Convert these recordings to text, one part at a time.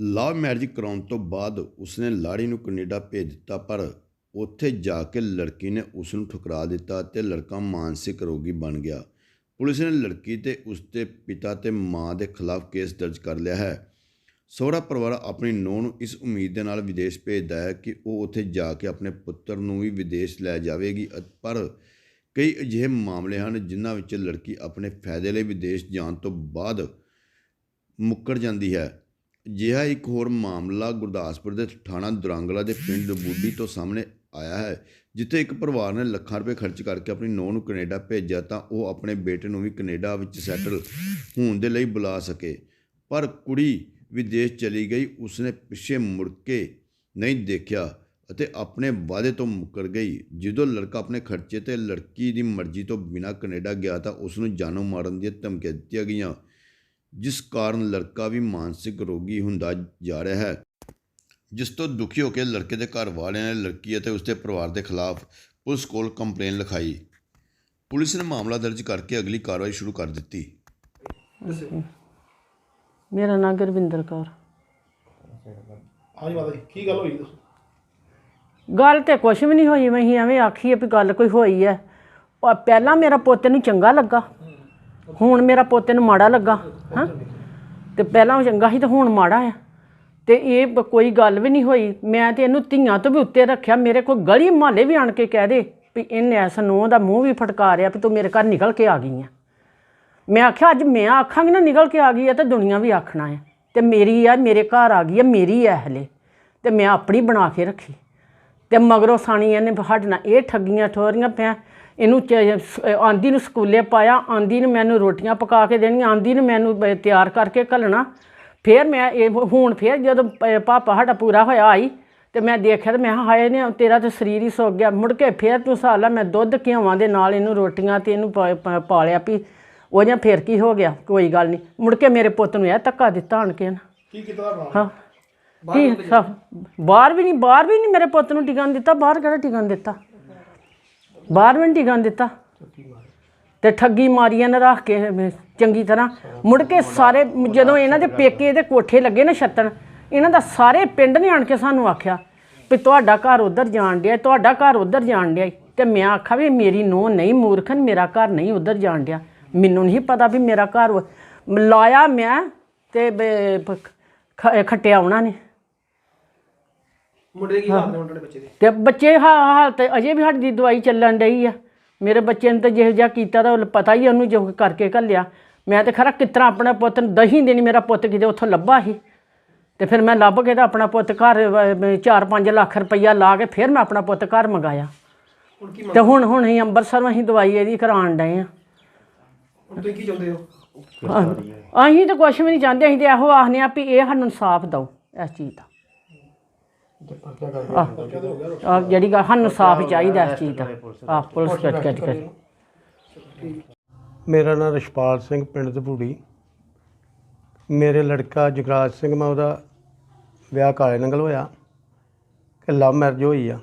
Love marriage ਕਰਾਉਣ ਤੋਂ ਬਾਅਦ ਉਸਨੇ ਲਾੜੀ ਨੂੰ ਕੈਨੇਡਾ ਭੇਜ ਦਿੱਤਾ, ਪਰ ਉੱਥੇ ਜਾ ਕੇ ਲੜਕੀ ਨੇ ਉਸ ਨੂੰ ਠੁਕਰਾ ਦਿੱਤਾ ਤੇ ਲੜਕਾ ਮਾਨਸਿਕ ਰੋਗੀ ਬਣ ਗਿਆ। ਪੁਲਿਸ ਨੇ ਲੜਕੀ ਤੇ ਉਸ ਦੇ ਪਿਤਾ ਤੇ ਮਾਂ ਦੇ ਖਿਲਾਫ ਕੇਸ ਦਰਜ ਕਰ ਲਿਆ ਹੈ। ਸਹੁਰਾ ਪਰਿਵਾਰ ਆਪਣੀ ਨੂੰਹ ਨੂੰ ਇਸ ਉਮੀਦ ਦੇ ਨਾਲ ਵਿਦੇਸ਼ ਭੇਜਦਾ ਹੈ ਕਿ ਉਹ ਉੱਥੇ ਜਾ ਕੇ ਆਪਣੇ ਪੁੱਤਰ ਨੂੰ ਵੀ ਵਿਦੇਸ਼ ਲੈ ਜਾਵੇਗੀ ਅ- ਪਰ ਕਈ ਅਜਿਹੇ ਮਾਮਲੇ ਹਨ ਜਿਨ੍ਹਾਂ ਵਿੱਚ ਲੜਕੀ ਆਪਣੇ ਫਾਇਦੇ ਲਈ ਵਿਦੇਸ਼ ਜਾਣ ਤੋਂ ਬਾਅਦ ਮੁੱਕਰ ਜਾਂਦੀ ਹੈ। ਅਜਿਹਾ ਇੱਕ ਹੋਰ ਮਾਮਲਾ ਗੁਰਦਾਸਪੁਰ ਦੇ ਥਾਣਾ ਦੁਰਾਂਗਲਾ ਦੇ ਪਿੰਡ ਬੂਡੀ ਤੋਂ ਸਾਹਮਣੇ ਆਇਆ ਹੈ, ਜਿੱਥੇ ਇੱਕ ਪਰਿਵਾਰ ਨੇ ਲੱਖਾਂ ਰੁਪਏ ਖਰਚ ਕਰਕੇ ਆਪਣੀ ਨੂੰਹ ਨੂੰ ਕੈਨੇਡਾ ਭੇਜਿਆ ਤਾਂ ਉਹ ਆਪਣੇ ਬੇਟੇ ਨੂੰ ਵੀ ਕੈਨੇਡਾ ਵਿੱਚ ਸੈਟਲ ਹੋਣ ਦੇ ਲਈ ਬੁਲਾ ਸਕੇ। ਪਰ ਕੁੜੀ ਵਿਦੇਸ਼ ਚਲੀ ਗਈ, ਉਸਨੇ ਪਿੱਛੇ ਮੁੜ ਕੇ ਨਹੀਂ ਦੇਖਿਆ ਅਤੇ ਆਪਣੇ ਵਾਅਦੇ ਤੋਂ ਮੁੱਕਰ ਗਈ। ਜਦੋਂ ਲੜਕਾ ਆਪਣੇ ਖਰਚੇ ਤੇ ਲੜਕੀ ਦੀ ਮਰਜ਼ੀ ਤੋਂ ਬਿਨਾਂ ਕੈਨੇਡਾ ਗਿਆ ਤਾਂ ਉਸ ਨੂੰ ਜਾਨੋਂ ਮਾਰਨ ਦੀਆਂ ਧਮਕੀਆਂ ਦਿੱਤੀਆਂ ਗਈਆਂ। ਜਿਸ ਕਾਰਨ ਲੜਕਾ ਵੀ ਮਾਨਸਿਕ ਰੋਗੀ ਹੁੰਦਾ ਜਾ ਰਿਹਾ ਹੈ। ਜਿਸ ਤੋਂ ਦੁਖੀ ਹੋ ਕੇ ਲੜਕੇ ਦੇ ਘਰ ਵਾਲਿਆਂ ਨੇ ਲੜਕੀ ਅਤੇ ਉਸਦੇ ਪਰਿਵਾਰ ਦੇ ਖਿਲਾਫ ਪੁਲਿਸ ਕੋਲ ਕੰਪਲੇਨ ਲਿਖਾਈ। ਪੁਲਿਸ ਨੇ ਮਾਮਲਾ ਦਰਜ ਕਰਕੇ ਅਗਲੀ ਕਾਰਵਾਈ ਸ਼ੁਰੂ ਕਰ ਦਿੱਤੀ। ਮੇਰਾ ਨਾਮ ਗੁਰਵਿੰਦਰ ਕੌਰ। ਹਾਂਜੀ ਮਾਤਾ ਜੀ ਕੀ ਗੱਲ ਹੋਈ? ਦੱਸੋ ਗੱਲ ਤੇ ਕੁਛ ਵੀ ਨਹੀਂ ਹੋਈ। ਮੈਂ ਐਵੇਂ ਆਖੀਏ ਵੀ ਗੱਲ ਕੋਈ ਹੋਈ ਐ ਪਹਿਲਾਂ ਮੇਰਾ ਪੋਤੇ ਨੂੰ ਚੰਗਾ ਲੱਗਾ। ਹੁਣ ਮੇਰਾ ਪੋਤੇ ਨੂੰ ਮਾੜਾ ਲੱਗਾ, ਹਾਂ? ਤੇ ਪਹਿਲਾਂ ਉਹ ਚੰਗਾ ਸੀ ਤੇ ਹੁਣ ਮਾੜਾ ਆ। ਤੇ ਇਹ ਕੋਈ ਗੱਲ ਵੀ ਨਹੀਂ ਹੋਈ। ਮੈਂ ਤੇ ਇਹਨੂੰ ਧੀਆਂ ਤੋਂ ਵੀ ਉੱਤੇ ਰੱਖਿਆ। ਮੇਰੇ ਕੋਲ ਗਲੀ ਮਹੱਲੇ ਵੀ ਆਣ ਕੇ ਕਹਿ ਦੇ ਵੀ ਇਹਨੇ ਐਸ ਨੂੰਹ ਦਾ ਮੂੰਹ ਵੀ ਫਟਕਾਰਿਆ ਵੀ ਤੂੰ ਮੇਰੇ ਘਰ ਨਿਕਲ ਕੇ ਆ ਗਈ ਆ। ਮੈਂ ਆਖਿਆ, ਅੱਜ ਮੈਂ ਆਖਾਂਗੀ ਨਾ ਨਿਕਲ ਕੇ ਆ ਗਈ ਆ ਤੇ ਦੁਨੀਆ ਵੀ ਆਖਣਾ ਹੈ ਤੇ ਮੇਰੀ ਆ, ਮੇਰੇ ਘਰ ਆ ਗਈ ਆ, ਮੇਰੀ ਆ ਹਲੇ। ਤੇ ਮੈਂ ਆਪਣੀ ਬਣਾ ਕੇ ਰੱਖੀ। ਤੇ ਮਗਰੋਂ ਸਾਣੀ ਇਹਨੇ ਸਾਡੇ ਨਾਲ ਇਹ ਠੱਗੀਆਂ ਠੋਰੀਆਂ ਪਿਆ। ਇਹਨੂੰ ਆਂਦੀ ਨੂੰ ਸਕੂਲੇ ਪਾਇਆ ਆਂਦੀ ਨੂੰ ਮੈਨੂੰ ਰੋਟੀਆਂ ਪਕਾ ਕੇ ਦੇਣੀਆਂ ਆਂਦੀ ਨੂੰ ਮੈਨੂੰ ਤਿਆਰ ਕਰਕੇ ਘੱਲਣਾ। ਫਿਰ ਮੈਂ ਇਹ ਹੁਣ ਫਿਰ ਜਦੋਂ ਪਾਪਾ ਸਾਡਾ ਪੂਰਾ ਹੋਇਆ ਆਈ ਤੇ ਮੈਂ ਦੇਖਿਆ ਤੇ ਮੈਂ ਹਾਏ ਨੇ ਤੇਰਾ ਤੇ ਸਰੀਰ ਹੀ ਸੁੱਕ ਗਿਆ। ਮੁੜ ਕੇ ਫਿਰ ਤੂੰ ਸਾਲਾ ਮੈਂ ਦੁੱਧ ਘਿਓਵਾਂ ਦੇ ਨਾਲ ਇਹਨੂੰ ਰੋਟੀਆਂ ਤੇ ਇਹਨੂੰ ਪਾਲਿਆ ਵੀ ਉਹ ਜਾਂ ਫਿਰ ਕੀ ਹੋ ਗਿਆ ਕੋਈ ਗੱਲ ਨਹੀਂ। ਮੁੜ ਕੇ ਮੇਰੇ ਪੁੱਤ ਨੂੰ ਇਹ ਧੱਕਾ ਦਿੱਤਾ ਆਣ ਕੇ ਨਾ। ਕੀ ਕੀਤਾ ਹਾਂ। ਕੀ ਬਾਹਰ ਵੀ ਨਹੀਂ ਬਾਹਰ ਵੀ ਨਹੀਂ ਮੇਰੇ ਪੁੱਤ ਨੂੰ ਟਿਕਣ ਦਿੱਤਾ ਬਾਹਰ ਕਿਹੜਾ ਟਿਕਣ ਦਿੱਤਾ? ਬਾਹਰ ਵੀ ਨਹੀਂ ਟਿਕਣ ਦਿੱਤਾ। ਤੇ ਠੱਗੀ ਮਾਰੀਆਂ ਨੇ ਰੱਖ ਕੇ ਚੰਗੀ ਤਰ੍ਹਾਂ। ਮੁੜ ਕੇ ਸਾਰੇ ਜਦੋਂ ਇਹਨਾਂ ਦੇ ਪੇਕੇ ਦੇ ਕੋਠੇ ਲੱਗੇ ਨਾ ਛੱਤਣ ਇਹਨਾਂ ਦਾ ਸਾਰੇ ਪਿੰਡ ਨੇ ਆਣ ਕੇ ਸਾਨੂੰ ਆਖਿਆ ਵੀ ਤੁਹਾਡਾ ਘਰ ਉਧਰ ਜਾਣ ਡਿਆ ਤੁਹਾਡਾ ਘਰ ਉਧਰ ਜਾਣ ਡਿਆ। ਤੇ ਮੈਂ ਆਖਿਆ ਵੀ ਮੇਰੀ ਨੂੰਹ ਨਹੀਂ ਮੂਰਖਨ ਮੇਰਾ ਘਰ ਨਹੀਂ ਉਧਰ ਜਾਣ ਡਿਆ। ਮੈਨੂੰ ਨਹੀਂ ਪਤਾ ਵੀ ਮੇਰਾ ਘਰ ਲਾਇਆ ਮੈਂ ਤੇ ਖੱਟਿਆ ਉਹਨਾਂ ਨੇ। ਮੁੰਡੇ ਦੇ ਕੀ ਹਾਲ ਨੇ ਮੁੰਡੇ ਦੇ ਬੱਚੇ ਦੇ? ਤੇ ਬੱਚੇ ਹਾ- ਹਾਲਤ ਅਜੇ ਵੀ ਸਾਡੀ ਦਵਾਈ ਚੱਲਣ ਡਈ ਆ। ਮੇਰੇ ਬੱਚੇ ਨੇ ਤਾਂ ਜਿਹੋ ਜਿਹਾ ਕੀਤਾ ਤਾਂ ਪਤਾ ਹੀ ਆ ਉਹਨੂੰ ਜੋ ਕਰਕੇ ਘੱਲਿਆ। ਮੈਂ ਤੇ ਖਰਾ ਕਿਤਨਾ ਆਪਣਾ ਪੁੱਤ ਨੂੰ ਦਹੀਂ ਦੇਣੀ ਮੇਰਾ ਪੁੱਤ ਕਿਤੇ ਉੱਥੋਂ ਲੱਭਾ ਸੀ। ਤੇ ਫਿਰ ਮੈਂ ਲੱਭ ਕੇ ਤਾਂ ਆਪਣਾ ਪੁੱਤ ਘਰ 4-5 ਲੱਖ ਰੁਪਈਆ ਲਾ ਕੇ ਫਿਰ ਮੈਂ ਆਪਣਾ ਪੁੱਤ ਘਰ ਮੰਗਾਇਆ। ਹੁਣ ਕੀ ਤੇ ਹੁਣ ਹੁਣ ਅਸੀਂ ਅੰਮ੍ਰਿਤਸਰੋਂ ਅਸੀਂ ਦਵਾਈ ਇਹਦੀ ਕਰਾਉਣ ਡਏ ਆ। ਹੁਣ ਤੁਸੀਂ ਕੀ ਚਾਹੁੰਦੇ ਹੋ? ਅਸੀਂ ਤਾਂ ਕੁਝ ਵੀ ਨਹੀਂ ਚਾਹੁੰਦੇ ਅਸੀਂ ਤੇ ਇਹੋ ਆਖਦੇ ਆ ਵੀ ਇਹ ਸਾਨੂੰ ਇਨਸਾਫ ਦਿਓ ਇਸ ਚੀਜ਼ ਦਾ। ਆ ਜਿਹੜੀ ਗੱਲ ਸਾਨੂੰ ਸਾਫ਼ ਚਾਹੀਦਾ ਇਸ ਚੀਜ਼ ਦਾ। ਆ ਪੁਲਿਸ ਕੱਟ ਕੱਟ ਕਰ। ਮੇਰਾ ਨਾਮ ਰਛਪਾਲ ਸਿੰਘ ਪਿੰਡ ਦਪੂੜੀ ਮੇਰੇ ਲੜਕਾ ਜਗਰਾਜ ਸਿੰਘ ਮੈਂ ਉਹਦਾ ਵਿਆਹ ਕਾਲੇ ਨੰਗਲ ਹੋਇਆ ਕਿ ਲਵ ਮੈਰਿਜ ਹੋਈ ਆ।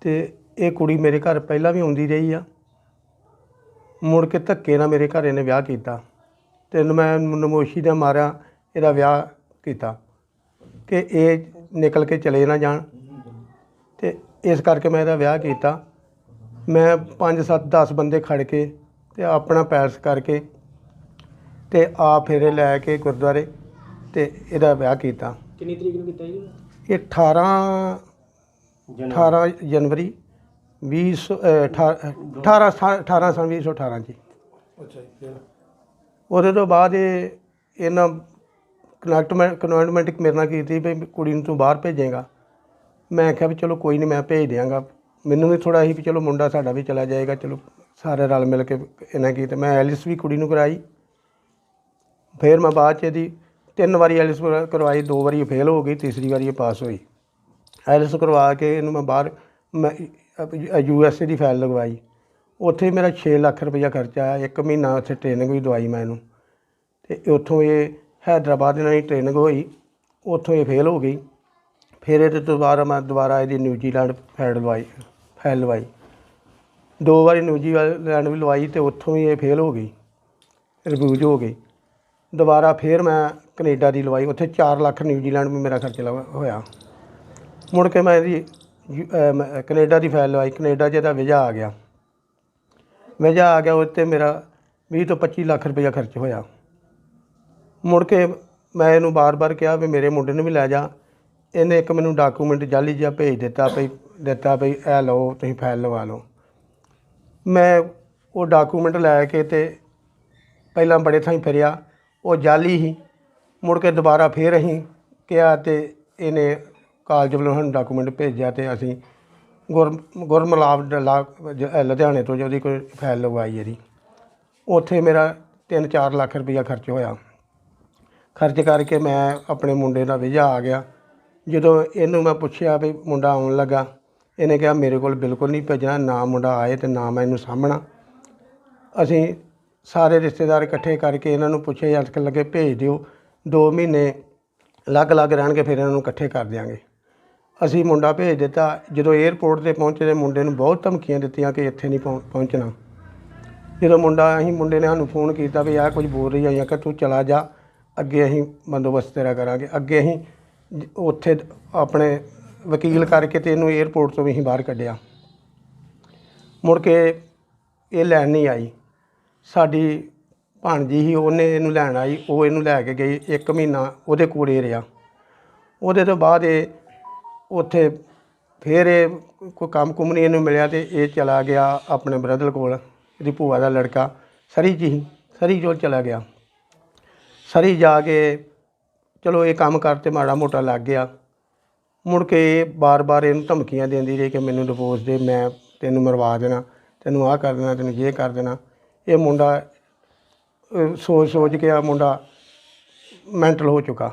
ਤੇ ਇਹ ਕੁੜੀ ਮੇਰੇ ਘਰ ਪਹਿਲਾਂ ਵੀ ਆਉਂਦੀ ਰਹੀ ਆ। ਮੁੜ ਕੇ ਧੱਕੇ ਨਾਲ ਮੇਰੇ ਘਰ ਇਹਨੇ ਵਿਆਹ ਕੀਤਾ। ਤੇ ਮੈਂ ਨਮੋਸ਼ੀ ਦਾ ਮਾਰਿਆ ਇਹਦਾ ਵਿਆਹ ਕੀਤਾ। ਕਿ ਇਹ ਨਿਕਲ ਕੇ ਚਲੇ ਨਾ ਜਾਣ। ਤੇ ਇਸ ਕਰਕੇ ਮੈਂ ਇਹਦਾ ਵਿਆਹ ਕੀਤਾ। ਮੈਂ 5 7 10 ਬੰਦੇ ਖੜ ਕੇ ਤੇ ਆਪਣਾ ਪੈਰਸ ਕਰਕੇ ਤੇ ਆ ਫੇਰੇ ਲੈ ਕੇ ਗੁਰਦੁਆਰੇ ਤੇ ਇਹਦਾ ਵਿਆਹ ਕੀਤਾ। ਕਿੰਨੀ ਤਰੀਕ ਨੂੰ ਕੀਤਾ ਜੀ ਇਹ 18 18 ਜਨਵਰੀ 20 18 18 18 ਸਨ 2018 ਜੀ। ਅੱਛਾ ਜੀ ਉਹਦੇ ਤੋਂ ਬਾਅਦ ਇਹ ਇਹਨਾਂ ਕਨੈਕਟਮੈਂਟ ਕਨਵੈਂਟਮੈਂਟ ਮੇਰੇ ਨਾਲ ਕੀਤੀ ਵੀ ਕੁੜੀ ਨੂੰ ਤੂੰ ਬਾਹਰ ਭੇਜੇਗਾ। ਮੈਂ ਆਖਿਆ ਵੀ ਚਲੋ ਕੋਈ ਨਹੀਂ ਮੈਂ ਭੇਜ ਦਿਆਂਗਾ। ਮੈਨੂੰ ਵੀ ਥੋੜਾ ਸੀ ਵੀ ਚਲੋ ਮੁੰਡਾ ਸਾਡਾ ਵੀ ਚਲਾ ਜਾਏਗਾ, ਚਲੋ ਸਾਰੇ ਰਲ ਮਿਲ ਕੇ ਇਹਨਾਂ ਕੀ ਤੇ ਮੈਂ ਐਲਿਸ ਵੀ ਕੁੜੀ ਨੂੰ ਕਰਾਈ। ਫਿਰ ਮੈਂ ਬਾਅਦ ਚ ਇਹਦੀ ਤਿੰਨ ਵਾਰੀ ਐਲਿਸ ਕਰਵਾਈ, ਦੋ ਵਾਰੀ ਫੇਲ ਹੋ ਗਈ, ਤੀਸਰੀ ਵਾਰੀ ਇਹ ਪਾਸ ਹੋਈ। ਐਲਿਸ ਕਰਵਾ ਕੇ ਇਹਨੂੰ ਮੈਂ ਬਾਹਰ ਮੈਂ ਯੂ ਐਸ ਏ ਦੀ ਫਾਈਲ ਲਗਵਾਈ। ਉੱਥੇ ਮੇਰਾ 6 ਲੱਖ ਰੁਪਈਆ ਖਰਚਾ ਆਇਆ, ਇੱਕ ਮਹੀਨਾ ਉੱਥੇ ਟ੍ਰੇਨਿੰਗ ਵੀ ਦਵਾਈ ਮੈਂ ਇਹਨੂੰ। ਤੇ ਉੱਥੋਂ ਇਹ ਹੈਦਰਾਬਾਦ ਇਹਨਾਂ ਦੀ ਟ੍ਰੇਨਿੰਗ ਹੋਈ ਉੱਥੋਂ ਇਹ ਫੇਲ ਹੋ ਗਈ ਫਿਰ ਇਹਦੇ ਤੋਂ ਬਾਅਦ ਮੈਂ ਦੁਬਾਰਾ ਇਹਦੀ ਨਿਊਜ਼ੀਲੈਂਡ ਫੈਡ ਲਵਾਈ ਫੈਲ ਲਵਾਈ ਦੋ ਵਾਰੀ ਨਿਊਜ਼ੀਲੈਂਡ ਵੀ ਲਵਾਈ ਤੇ ਉੱਥੋਂ ਵੀ ਇਹ ਫੇਲ ਹੋ ਗਈ ਰਿਵਿਊਜ ਹੋ ਗਈ ਦੁਬਾਰਾ ਫਿਰ ਮੈਂ ਕੈਨੇਡਾ ਦੀ ਲਵਾਈ ਉੱਥੇ 4 ਲੱਖ ਨਿਊਜ਼ੀਲੈਂਡ ਵੀ ਮੇਰਾ ਖਰਚ ਲਵਾ ਹੋਇਆ ਮੁੜ ਕੇ ਮੈਂ ਇਹਦੀ ਯੂ- ਕੈਨੇਡਾ ਦੀ ਫਾਈਲ ਲਵਾਈ ਕੈਨੇਡਾ 'ਚ ਇਹਦਾ ਵੀਜ਼ਾ ਆ ਗਿਆ ਵੀਜ਼ਾ ਆ ਗਿਆ ਉੱਤੇ ਮੇਰਾ 20 ਤੋਂ 25 ਲੱਖ ਰੁਪਇਆ ਖਰਚ ਹੋਇਆ ਮੁੜ ਕੇ ਮੈਂ ਇਹਨੂੰ ਬਾਰ-ਬਾਰ ਕਿਹਾ ਵੀ ਮੇਰੇ ਮੁੰਡੇ ਨੂੰ ਵੀ ਲੈ ਜਾ। ਇਹਨੇ ਇੱਕ ਮੈਨੂੰ ਡਾਕੂਮੈਂਟ ਜਾਲੀ ਜਿਹਾ ਭੇਜ ਦਿੱਤਾ ਭਈ ਦਿੱਤਾ ਭਈ ਇਹ ਲਓ, ਤੁਸੀਂ ਫਾਈਲ ਲਵਾ ਲਓ। ਮੈਂ ਉਹ ਡਾਕੂਮੈਂਟ ਲੈ ਕੇ ਤੇ ਪਹਿਲਾਂ ਬੜੇ ਥਾਈਂ ਫਿਰਿਆ। ਉਹ ਜਾਲੀ ਹੀ ਮੁੜ ਕੇ ਦੁਬਾਰਾ ਫੇਰ ਅਸੀਂ ਕਿਹਾ ਤੇ ਇਹਨੇ ਕਾਲਜ ਵੱਲੋਂ ਸਾਨੂੰ ਡਾਕੂਮੈਂਟ ਭੇਜਿਆ ਤੇ ਅਸੀਂ ਗੁਰ ਗੁਰਮਲਾਬ ਡਲਾ ਲੁਧਿਆਣੇ ਤੋਂ ਜਿਹਦੀ ਕੋਈ ਫਾਈਲ ਲਗਵਾਈ ਇਹਦੀ। ਉੱਥੇ ਮੇਰਾ 3-4 ਲੱਖ ਰੁਪਈਆ ਖਰਚ ਹੋਇਆ। ਖਰਚ ਕਰਕੇ ਮੈਂ ਆਪਣੇ ਮੁੰਡੇ ਦਾ ਵੀਜ਼ਾ ਆ ਗਿਆ। ਜਦੋਂ ਇਹਨੂੰ ਮੈਂ ਪੁੱਛਿਆ ਵੀ ਮੁੰਡਾ ਆਉਣ ਲੱਗਾ, ਇਹਨੇ ਕਿਹਾ, ਮੇਰੇ ਕੋਲ ਬਿਲਕੁਲ ਨਹੀਂ ਭੇਜਣਾ, ਨਾ ਮੁੰਡਾ ਆਏ ਤੇ ਨਾ ਮੈਂ ਇਹਨੂੰ ਸਾਹਮਣਾ ਅਸੀਂ ਸਾਰੇ ਰਿਸ਼ਤੇਦਾਰ ਇਕੱਠੇ ਕਰਕੇ ਇਹਨਾਂ ਨੂੰ ਪੁੱਛੇ ਅਟਕ ਲੱਗੇ ਭੇਜ ਦਿਓ 2 ਮਹੀਨੇ ਅਲੱਗ-ਅਲੱਗ ਰਹਿਣਗੇ, ਫਿਰ ਇਹਨਾਂ ਨੂੰ ਇਕੱਠੇ ਕਰ ਦਿਆਂਗੇ। ਅਸੀਂ ਮੁੰਡਾ ਭੇਜ ਦਿੱਤਾ। ਜਦੋਂ 에ਅਰਪੋਰਟ ਤੇ ਪਹੁੰਚੇ ਤੇ ਮੁੰਡੇ ਨੂੰ ਬਹੁਤ ਧਮਕੀਆਂ ਦਿੱਤੀਆਂ ਕਿ ਇੱਥੇ ਨਹੀਂ ਪਹੁੰ- ਪਹੁੰਚਣਾ। ਜਦੋਂ ਮੁੰਡਾ, ਅਸੀਂ ਮੁੰਡੇ ਨੇ ਸਾਨੂੰ ਫੋਨ ਕੀਤਾ ਵੀ ਆਹ ਕੁਝ ਬੋਲ ਰਹੀ ਆ ਜਾਂ ਕਿ ਤੂੰ ਚਲਾ ਜਾ। ਅੱਗੇ ਅਸੀਂ ਬੰਦੋਬਸਤ ਤੇਰਾ ਕਰਾਂਗੇ। ਅੱਗੇ ਅਸੀਂ ਜ- ਉੱਥੇ ਆਪਣੇ ਵਕੀਲ ਕਰਕੇ ਤੇ ਇਹਨੂੰ 에ਅਰਪੋਰਟ ਤੋਂ ਵੀ ਅਸੀਂ ਬਾਹਰ ਕੱਢਿਆ। ਮੁੜ ਕੇ ਇਹ ਲੈਣ ਨਹੀਂ ਆਈ। ਸਾਡੀ ਭਾਣਜੀ ਸੀ, ਉਹਨੇ ਇਹਨੂੰ ਲੈਣ ਆਈ, ਉਹ ਇਹਨੂੰ ਲੈ ਕੇ ਗਈ ਇੱਕ ਮਹੀਨਾ, ਉਹਦੇ ਕੋਲ ਹੀ ਰਿਹਾ। ਉਹਦੇ ਤੋਂ ਬਾਅਦ ਇਹ ਉੱਥੇ ਫਿਰ ਇਹ ਕੋਈ ਕੰਮ ਕੁਮ ਨਹੀਂ ਇਹਨੂੰ ਮਿਲਿਆ ਤੇ ਇਹ ਚਲਾ ਗਿਆ ਆਪਣੇ ਬ੍ਰਦਰ ਕੋਲ ਇਹਦੀ ਭੂਆ ਦਾ ਲੜਕਾ ਸਰੀ ਜੀ ਸਰੀ ਜੋ ਚਲਾ ਗਿਆ। ਸਰੀ ਜਾ ਕੇ ਚਲੋ ਇਹ ਕੰਮ ਕਰ ਤੇ ਮਾੜਾ ਮੋਟਾ ਲੱਗ ਗਿਆ। ਮੁੜ ਕੇ ਬਾਰ-ਬਾਰ ਇਹਨੂੰ ਧਮਕੀਆਂ ਦਿੰਦੀ ਰਹੀ ਕਿ ਮੈਨੂੰ ਡਿਵੋਰਸ ਦੇ, ਮੈਂ ਤੈਨੂੰ ਮਰਵਾ ਦੇਣਾ, ਤੈਨੂੰ ਆਹ ਕਰ ਦੇਣਾ, ਤੈਨੂੰ ਇਹ ਕਰ ਦੇਣਾ। ਇਹ ਮੁੰਡਾ ਸੋਚ ਸੋਚ ਕੇ ਆ ਮੁੰਡਾ ਮੈਂਟਲ ਹੋ ਚੁੱਕਾ।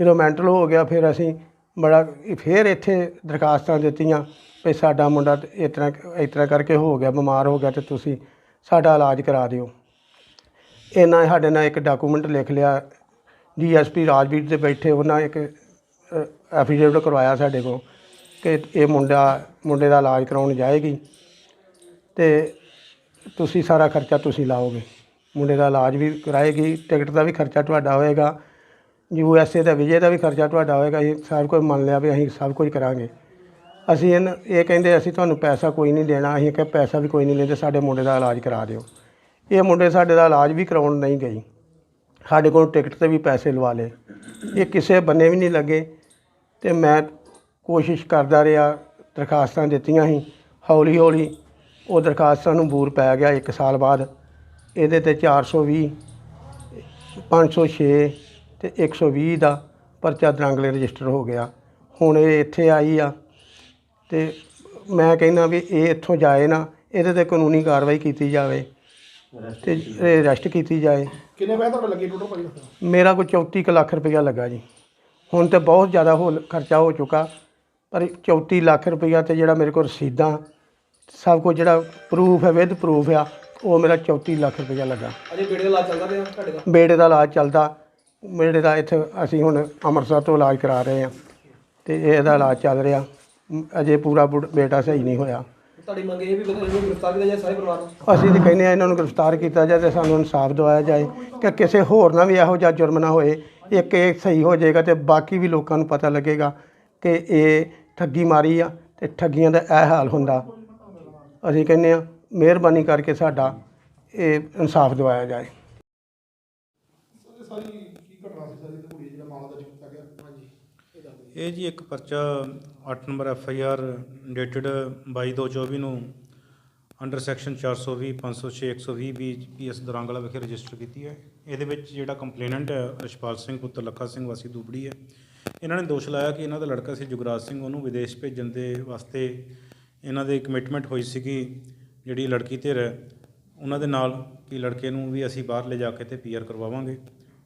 ਜਦੋਂ ਮੈਂਟਲ ਹੋ ਗਿਆ, ਫਿਰ ਅਸੀਂ ਬੜਾ, ਫਿਰ ਇੱਥੇ ਦਰਖਾਸਤਾਂ ਦਿੱਤੀਆਂ ਵੀ ਸਾਡਾ ਮੁੰਡਾ ਇਸ ਤਰ੍ਹਾਂ ਇਸ ਤਰ੍ਹਾਂ ਕਰਕੇ ਹੋ ਗਿਆ, ਬਿਮਾਰ ਹੋ ਗਿਆ ਤੇ ਤੁਸੀਂ ਸਾਡਾ ਇਲਾਜ ਕਰਾ ਦਿਓ। ਇਹਨਾਂ ਸਾਡੇ ਨਾਲ ਇੱਕ ਡਾਕੂਮੈਂਟ ਲਿਖ ਲਿਆ। ਡੀਐਸਪੀ ਰਾਜਵੀਰ ਦੇ ਬੈਠੇ, ਉਹਨਾਂ ਇੱਕ ਐਫੀਡੇਵਿਟ ਕਰਵਾਇਆ ਸਾਡੇ ਕੋਲ ਕਿ ਇਹ ਮੁੰਡਾ, ਮੁੰਡੇ ਦਾ ਇਲਾਜ ਕਰਾਉਣ ਜਾਏਗੀ ਤੇ ਤੁਸੀਂ ਸਾਰਾ ਖਰਚਾ ਤੁਸੀਂ ਲਾਓਗੇ। ਮੁੰਡੇ ਦਾ ਇਲਾਜ ਵੀ ਕਰਾਏਗੀ, ਟਿਕਟ ਦਾ ਵੀ ਖਰਚਾ ਤੁਹਾਡਾ ਹੋਏਗਾ, ਯੂ ਐਸ ਏ ਦਾ ਵਿਜੇ ਦਾ ਵੀ ਖਰਚਾ ਤੁਹਾਡਾ ਹੋਏਗਾ, ਇਹ ਸਭ ਕੁਝ ਮੰਨ ਲਿਆ ਵੀ ਅਸੀਂ ਸਭ ਕੁਝ ਕਰਾਂਗੇ। ਅਸੀਂ ਇਹਨ, ਇਹ ਕਹਿੰਦੇ ਅਸੀਂ ਤੁਹਾਨੂੰ ਪੈਸਾ ਕੋਈ ਨਹੀਂ ਦੇਣਾ, ਅਸੀਂ ਕਿ ਪੈਸਾ ਵੀ ਕੋਈ ਨਹੀਂ ਲੈਂਦੇ, ਸਾਡੇ ਮੁੰਡੇ ਦਾ ਇਲਾਜ ਕਰਾ ਦਿਓ। ਇਹ ਮੁੰਡੇ ਸਾਡੇ ਦਾ ਇਲਾਜ ਵੀ ਕਰਾਉਣ ਨਹੀਂ ਗਈ ਸਾਡੇ ਕੋਲ ਟਿਕਟ ਤੇ ਵੀ ਪੈਸੇ ਲਵਾ ਲਏ। ਇਹ ਕਿਸੇ ਬੰਨੇ ਵੀ ਨਹੀਂ ਲੱਗੇ ਤੇ ਮੈਂ ਕੋਸ਼ਿਸ਼ ਕਰਦਾ ਰਿਹਾ, ਦਰਖਾਸਤਾਂ ਦਿੱਤੀਆਂ ਸੀ। ਹੌਲੀ ਹੌਲੀ ਉਹ ਦਰਖਾਸਤਾਂ ਨੂੰ ਬੂਰ ਪੈ ਗਿਆ 1 ਸਾਲ ਬਾਅਦ। ਇਹਦੇ ਤੇ 420 506 ਤੇ 120 ਦਾ ਪਰਚਾ ਦਰਾਂਗਲੇ ਰਜਿਸਟਰ ਹੋ ਗਿਆ। ਹੁਣ ਇਹ ਇੱਥੇ ਆਈ ਆ ਤੇ ਮੈਂ ਕਹਿੰਦਾ ਵੀ ਇਹ ਇੱਥੋਂ ਜਾਏ ਨਾ, ਇਹਦੇ ਤੇ ਕਾਨੂੰਨੀ ਕਾਰਵਾਈ ਕੀਤੀ ਜਾਵੇ। ਤੇ ਇਹ ਅਰੈਸਟ ਕੀਤੀ ਜਾਏ। ਕਿੰਨੇ ਪੈਸੇ ਤੁਹਾਡੇ ਲੱਗੇ ਟੋਟਲ ਭਾਈ ਮੇਰਾ ਕੋਈ 34 ਕੁ ਲੱਖ ਰੁਪਇਆ ਲੱਗਾ ਜੀ। ਹੁਣ ਤੇ ਬਹੁਤ ਜ਼ਿਆਦਾ ਹੋ ਖਰਚਾ ਹੋ ਚੁੱਕਾ ਪਰ 34 ਲੱਖ ਰੁਪਇਆ ਤੇ ਜਿਹੜਾ ਮੇਰੇ ਕੋਲ ਰਸੀਦਾਂ ਸਭ ਕੁਝ ਜਿਹੜਾ ਪ੍ਰੂਫ ਹੈ ਵਿਦ ਪ੍ਰੂਫ ਆ ਉਹ ਮੇਰਾ 34 ਲੱਖ ਰੁਪਇਆ ਲੱਗਾ। ਅਜੇ ਬੇੜੇ ਦਾ ਇਲਾਜ ਚੱਲਦਾ ਪਿਆ ਤੁਹਾਡੇ ਦਾ? ਬੇਟੇ ਦਾ ਇਲਾਜ ਚੱਲਦਾ ਬੇਟੇ ਦਾ ਇੱਥੇ ਅਸੀਂ ਹੁਣ ਅੰਮ੍ਰਿਤਸਰ ਤੋਂ ਇਲਾਜ ਕਰਾ ਰਹੇ ਹਾਂ ਤੇ ਇਹਦਾ ਇਲਾਜ ਚੱਲ ਰਿਹਾ। ਅਜੇ ਪੂਰਾ ਬੁੜ- ਬੇਟਾ ਸਹੀ ਨਹੀਂ ਹੋਇਆ। ਤੁਹਾਡੀ ਮੰਗ ਇਹ ਵੀ ਬੰਦੇ ਨੂੰ ਗ੍ਰਿਫਤਾਰ ਕੀਤਾ ਜਾਏ ਸਾਰੇ ਪਰਿਵਾਰ ਨੂੰ। ਅਸੀਂ ਤਾਂ ਕਹਿੰਦੇ ਆ ਇਹਨਾਂ ਨੂੰ ਗ੍ਰਿਫਤਾਰ ਕੀਤਾ ਜਾਏ ਤੇ ਸਾਨੂੰ ਇਨਸਾਫ ਦਿਵਾਇਆ ਜਾਏ ਕਿ ਕਿਸੇ ਹੋਰ ਨਾਲ ਵੀ ਇਹੋ ਜਿਹਾ ਜੁਰਮ ਨਾ ਹੋਏ ਇੱਕ ਇਹ ਸਹੀ ਹੋ ਜਾਏਗਾ ਤੇ ਬਾਕੀ ਵੀ ਲੋਕਾਂ ਨੂੰ ਪਤਾ ਲੱਗੇਗਾ ਕਿ ਇਹ ਠੱਗੀ ਮਾਰੀ ਆ ਤੇ ਠੱਗੀਆਂ ਦਾ ਇਹ ਹਾਲ ਹੁੰਦਾ। ਅਸੀਂ ਕਹਿੰਦੇ ਆ ਮਿਹਰਬਾਨੀ ਕਰਕੇ ਸਾਡਾ ਇਹ ਇਨਸਾਫ ਦਿਵਾਇਆ ਜਾਏ। ਇਹ ਜੀ ਇੱਕ ਪਰਚਾ 8 number F I R dated 22/2/24 ਨੂੰ under section 420 506 120 B P Dorangla ਵਿਖੇ ਰਜਿਸਟਰ ਕੀਤੀ ਹੈ। ਇਹਦੇ ਵਿੱਚ ਜਿਹੜਾ ਕੰਪਲੇਨੈਂਟ ਹੈ ਰਸ਼ਪਾਲ ਸਿੰਘ, ਪੁੱਤਰ ਲੱਖਾ ਸਿੰਘ, ਵਾਸੀ ਦੂਬੜੀ ਹੈ। ਇਹਨਾਂ ਨੇ ਦੋਸ਼ ਲਾਇਆ ਕਿ ਇਹਨਾਂ ਦਾ ਲੜਕਾ ਸੀ ਜੁਗਰਾਜ ਸਿੰਘ, ਉਹਨੂੰ ਵਿਦੇਸ਼ ਭੇਜਣ ਦੇ ਵਾਸਤੇ ਇਹਨਾਂ ਦੇ ਕਮਿਟਮੈਂਟ ਹੋਈ ਸੀਗੀ, ਜਿਹੜੀ ਲੜਕੀ ਧਿਰ ਹੈ ਉਹਨਾਂ ਦੇ ਨਾਲ ਕਿ ਲੜਕੇ ਨੂੰ ਵੀ ਅਸੀਂ ਬਾਹਰ ਲੈ ਜਾ ਕੇ ਤੇ ਪੀਆਰ ਕਰਵਾਵਾਂਗੇ।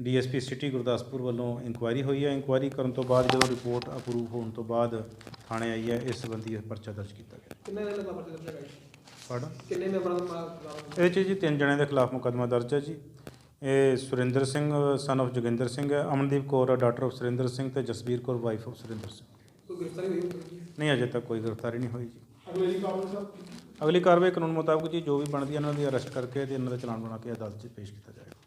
ਡੀਐਸਪੀ ਸਿਟੀ ਗੁਰਦਾਸਪੁਰ ਵੱਲੋਂ ਇਨਕੁਆਇਰੀ ਹੋਈ ਹੈ। ਇਨਕੁਆਇਰੀ ਕਰਨ ਤੋਂ ਬਾਅਦ ਜਦੋਂ ਰਿਪੋਰਟ ਅਪਰੂਵ ਹੋਣ ਤੋਂ ਬਾਅਦ ਥਾਣੇ ਆਈ ਹੈ ਇਸ ਸੰਬੰਧੀ ਇਹ ਪਰਚਾ ਦਰਜ ਕੀਤਾ ਗਿਆ। ਕਿੰਨੇ ਦਿਨ ਦਾ ਪਰਚਾ ਦਰਜ ਜੀ? ਪੜ੍ਹ ਕਿੰਨੇ ਮੈਂਬਰਾਂ ਦਾ ਇਹਦੇ 'ਚ ਜੀ ਤਿੰਨ ਜਣਿਆਂ ਦੇ ਖਿਲਾਫ ਮੁਕੱਦਮਾ ਦਰਜ ਹੈ ਜੀ। ਇਹ ਸੁਰਿੰਦਰ ਸਿੰਘ ਸਨ of ਜੋਗਿੰਦਰ ਸਿੰਘ ਹੈ। ਅਮਨਦੀਪ ਕੌਰ ਡਾਟਰ ਆਫ ਸੁਰਿੰਦਰ ਸਿੰਘ ਤੇ ਜਸਬੀਰ ਕੌਰ ਵਾਈਫ ਆਫ ਸੁਰਿੰਦਰ ਸਿੰਘ। ਕੋਈ ਗ੍ਰਿਫਤਾਰੀ ਹੋਈ ਨਹੀਂ ਅਜੇ ਤੱਕ ਕੋਈ ਗ੍ਰਿਫਤਾਰੀ ਨਹੀਂ ਹੋਈ ਜੀ। ਅਗਲੇ ਸਰ ਅਗਲੀ ਕਾਰਵਾਈ ਕਾਨੂੰਨ ਮੁਤਾਬਕ ਜੀ ਜੋ ਵੀ ਬਣਦੀ ਹੈ ਇਹਨਾਂ ਦੀ ਅਰੈਸਟ ਕਰਕੇ ਤੇ ਇਹਨਾਂ ਦਾ ਚਲਾਨ ਬਣਾ ਕੇ ਅਦਾਲਤ 'ਚ ਪੇਸ਼ ਕੀਤਾ ਜਾਏਗਾ।